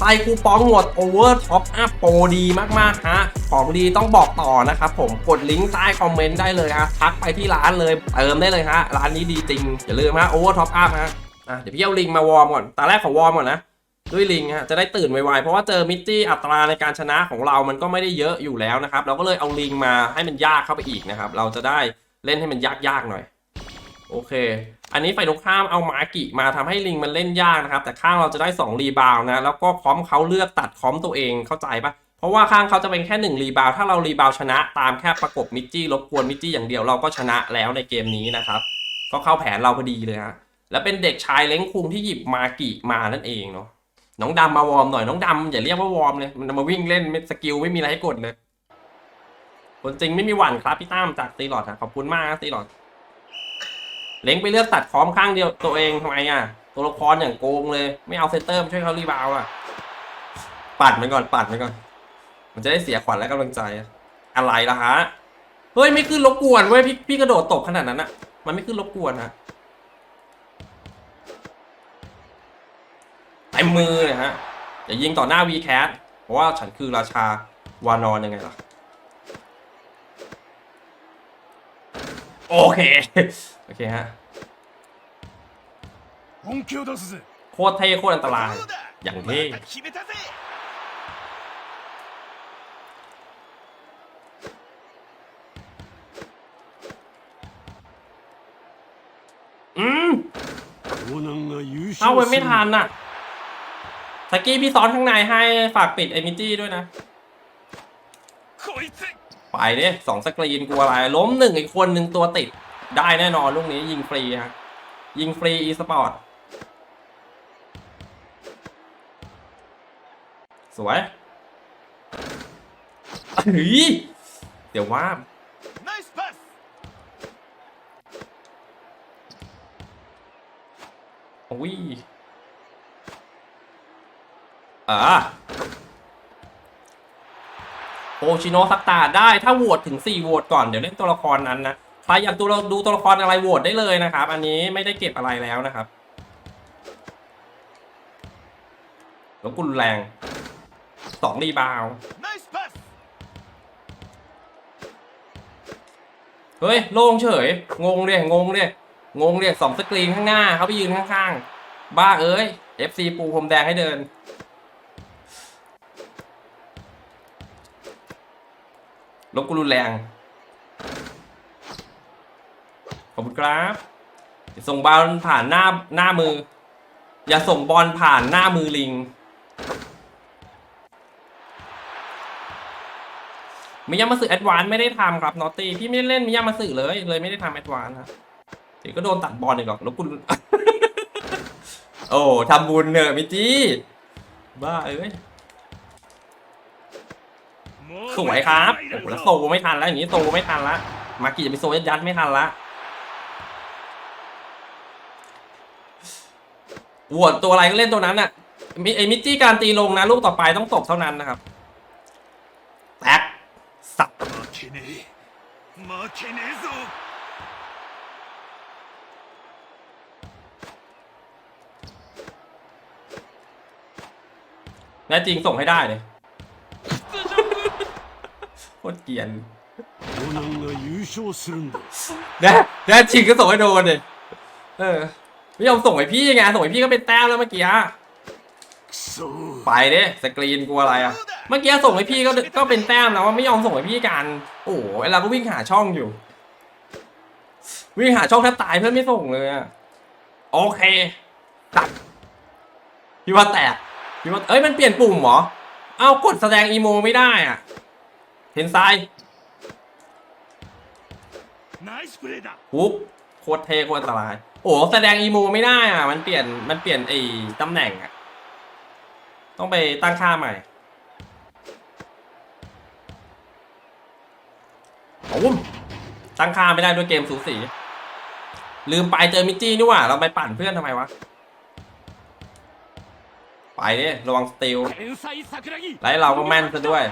ใส่คูปองหมดโอเวอร์ท็อปอัพโปรดีมากๆฮะของดีต้องบอกต่อนะครับผมกดลิงก์ใต้คอมเมนต์ได้เลยฮะทักไปที่ร้านเลยเติมได้เลยฮะร้านนี้ดีจริงอย่าลืมฮะโอเวอร์ท็อปอัพฮะอะเดี๋ยวพี่เอาลิงก์มาวอร์มก่อนตอนแรกขอวอร์มก่อนนะด้วยลิงฮะจะได้ตื่นไวๆ เพราะว่าเจอมิตตี้อัตราในการชนะของเรามันก็ไม่ได้เยอะอยู่แล้วนะครับ เราก็เลยเอาลิงมาให้มันยากเข้าไปอีกนะครับ เราจะได้เล่นให้มันยากๆหน่อย โอเค อันนี้ฝ่ายตรงข้ามเอามากิมาทำให้ลิงมันเล่นยากนะครับ แต่ข้างเราจะได้2รีบาวนะ แล้วก็คอมเขาเลือกตัดคอมตัวเองเข้าใจปะเพราะว่าข้างเขาจะเป็นแค่ 1 รีบาวถ้าเรารีบาวชนะ ตามแค่ประกบมิจจี้รบกวนมิจจี้อย่างเดียวเราก็ชนะแล้วในเกมนี้นะครับก็เข้าแผนเราพอดีเลยฮะและเป็นเด็กชายเล้งคุงที่หยิบมากิมานั่นเองเนาะน้องดำมาวอร์มหน่อยน้องดำอย่าเรียกว่าวอร์มเลยมันมาวิ่งเล่นไม่สกิลไม่มีอะไรให้กดเลยคนจริงไม่มีหวั่นครับพี่ตั้มจากตีหลอดนะขอบคุณมากตีหลอด เล้งไปเลือกตัดคอมข้างเดียวตัวเองทำไมอะ ตัวละครอย่างโกงเลย ไม่เอาเซนเตอร์มาช่วยเขารีบาวอะ ปัดมันก่อนปัดมันก่อน มันจะได้เสียขวัญและกำลังใจ อะไรล่ะฮะ เฮ้ยไม่ขึ้นรบกวนเว้ยพี่พี่กระโดดตบขนาดนั้นอะ มันไม่ขึ้นรบกวนฮะเต็มมือเลยฮะอย่ายิงต่อหน้า VCAT เพราะว่าฉันคือราชาวานอนยังไงล่ะ โอเค โอเคฮะโคตรเท่โคตรอันตราย อย่างเท่อืมเอาไว้ไม่ทันน่ะสะกี้พี่ซ้อนข้างในให้ฝากปิดไอมิตี้ด้วยนะ ไปเนี่ยสองสกรีนกูอะไร ล้มหนึ่งอีกคนหนึ่งตัวติด ได้แน่นอนลูกนี้ยิงฟรีฮะ ยิงฟรีอีสปอร์ต สวยเฮ้ยเดี๋ยวว่าอุ้ยอ่า โอชิโนะซักตาได้ถ้าโหวตถึง 4โหวตก่อนเดี๋ยวเล่นตัวละครนั้นนะใครอยากดูเราดูตัวละครอะไรโหวตได้เลยนะครับ อันนี้ไม่ได้เก็บอะไรแล้วนะครับแล้วกุนแรงสองรีบาวเฮ้ยโล่งเฉย งงเลยงงเลยงงเลยสองสกรีนข้างหน้าเขาไปยืนข้างๆ บ้าเอ้ย FC ปูผมแดงให้เดิน ลบกุรุนแรง ขอบคุณครับอย่าส่งบอลผ่านหน้าหน้ามือ อย่าส่งบอลผ่านหน้ามือลิง มิยามาสึแอดวานไม่ได้ทำครับนอตตี้พี่ไม่ได้เล่นมิยามาสึเลย เลยไม่ได้ทำแอดวานครับเดี๋ยวก็โดนตัดบอลอีกหรอกแล้วคุณโอ้ทำบุญเนอะมิจี้บ้าเอ้ย สวยครับโอ้โหแล้วโซไม่ทันแล้วอย่างนี้โซไม่ทันละมากิจะไปโซยัดยัดไม่ทันละววดตัวอะไรก็เล่นตัวนั้นน่ะมีไอ้มิจี้การตีลงนะ ลูกต่อไปต้องตกเท่านั้นนะครับแตกสับแน่จริงส่งให้ได้เลย เกลียนนะนะชิงก็ส่งให้โดนเลยเออไม่ยอมส่งไปพี่ไงส่งไปพี่ก็เป็นแต้มแล้วเมื่อกี้ไปเด้สกรีนกลัวอะไรอะ เมื่อกี้ส่งไปพี่ก็ก็เป็นแต้มแล้วว่าไม่ยอมส่งไปพี่กัน โอ้โหเราก็วิ่งหาช่องอยู่ วิ่งหาช่องแทบตายเพื่อนไม่ส่งเลยอะโอเคตัดพี่ว่าแตกพี่ว่าเอ้ยมันเปลี่ยนปุ่มเหรอ เอากดแสดงอีโมไม่ได้อะ ห็นซายฮุกโคตรเทโคตรอันตราย โอ้แสดงอีมูไม่ได้อะ มันเปลี่ยนมันเปลี่ยนไอ้ตำแหน่งอะ ต้องไปตั้งค่าใหม่โอ้มตั้งค่าไม่ได้ด้วยเกมสูสี ลืมไปเจอมิจี้นี่ว่า เราไปปั่นเพื่อนทำไมวะ ไปดิระวังสติลไล่เราก็แม่นซะด้วย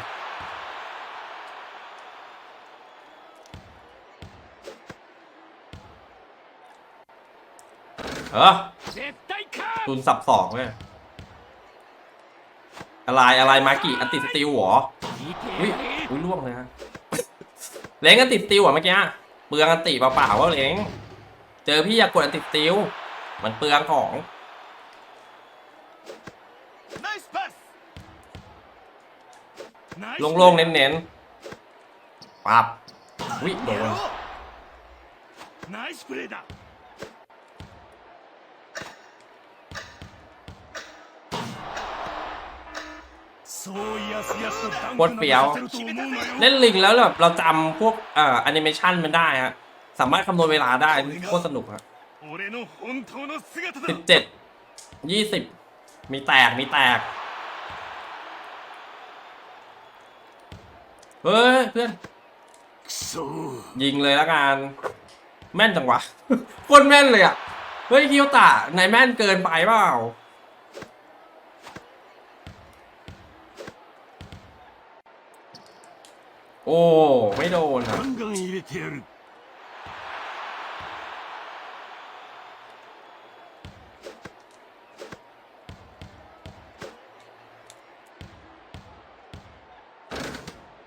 เออตุนสับสองเลยอะไรอะไรมากี้อันติสติวหรออุ้ยอุ้ยล่วงเลยฮะเล้งอันติสติวเหรอเมื่อกี้เปลืองอันติเปล่าๆว่าเล้งเจอพี่อยากกดอันติสติวมันเปลืองของโล่งๆเน้นๆปับอุ้ยโดน โคตรเปียว เล่นลิงแล้วแบบเราจำพวกเอ่อแอนิเมชันมันได้ฮะ สามารถคำนวณเวลาได้โคตรสนุกครับสิบเจ็ดยี่สิบมีแตกมีแตก เฮ้ยเพื่อน ยิงเลยละกัน แม่นจังวะ โคตรแม่นเลยอะ เฮ้ยคิวตะนายแม่นเกินไปเปล่า โอ้ ไม่โดนครับ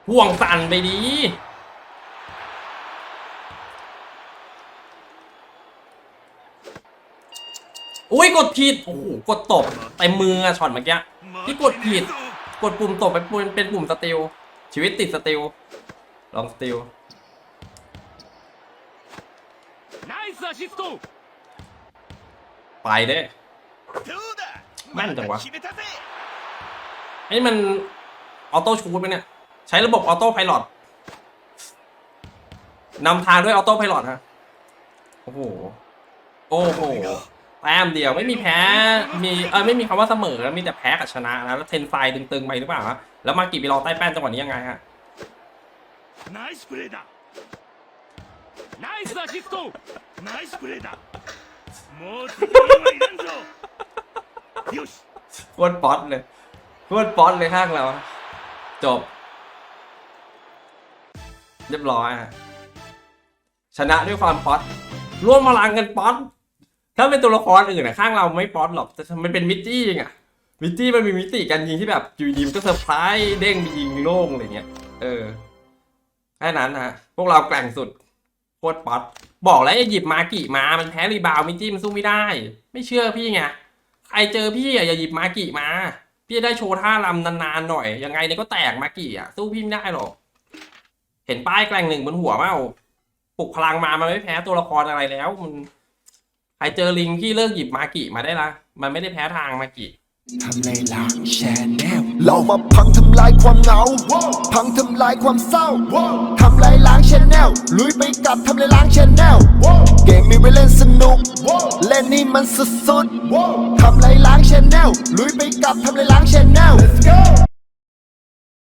ห่วงสั่นไปดี อุ้ยกดผิด โอ้โห กดตบเต็มือช็อตเมื่อกี้ที่กดผิด กดปุ่มตบไปเป็นปุ่มสติล ชีวิตติดสติลลองสติลไปได้แม่นจังวะไอ้มัน ออโต้ชูดไหมเนี่ย ใช้ระบบออโต้ไพลอตนำทางด้วยออโต้ไพลอตฮะ โอ้โห โอ้โห แต้มเดียวไม่มีแพ้ มีเออไม่มีคำว่าเสมอแล้วมีแต่แพ้กับชนะนะแล้วเทนไฟตึงๆไปหรือเปล่าฮะแล้วมากี่ไปรอใต้แป้นจังหวะนี้ยังไงฮะ ナイスプレーだナイスアシストナイスプレーだもう敵はいらんぞよし โคตรป๊อตเลยโคตรป๊อตเลยข้างเรา จบ เรียบร้อยฮะชนะด้วยความป๊อตร่วมพลังกันป๊อต ถ้าเป็นตัวละครอื่นอะข้างเราไม่ป๊อตหรอกแต่มันเป็นมิตตี้ไงมิตตี้มันมีมิติการยิงที่แบบอยู่ดีมันก็เซอร์ไพรส์เด้งไปยิงโล่งอะไรเงี้ย เออแค่นั้นฮะพวกเราแกร่งสุดโคตรป๊อตบอกแล้วอย่าหยิบมากิมา มันแพ้รีบาวมิตตี้มันสู้ไม่ได้ ไม่เชื่อพี่ไงใครเจอพี่อะอย่าหยิบมากิมา พี่จะได้โชว์ท่ารำนานๆหน่อย ยังไงเนี่ยก็แตกมากิอะสู้พี่ไม่ได้หรอก เห็นป้ายแกล่งหนึ่งบนหัวเปล่าปลุกพลังมามันไม่แพ้ตัวละครอะไรแล้วมัน ใครเจอลิงพี่เลิกหยิบมากิมาได้ละ มันไม่ได้แพ้ทางมากิ ทำไรล่ะแชนแนลเรามาพังทำลายความเหงา พังทำลายความเศร้า ทำลายล้างแชนแนลลุยไปกับทำลายล้างแชนแนลเกมมีไว้เล่นสนุก เล่นนี่มันสุดๆทำลายล้างแชนแนลลุยไปกับทำลายล้างแชนแนล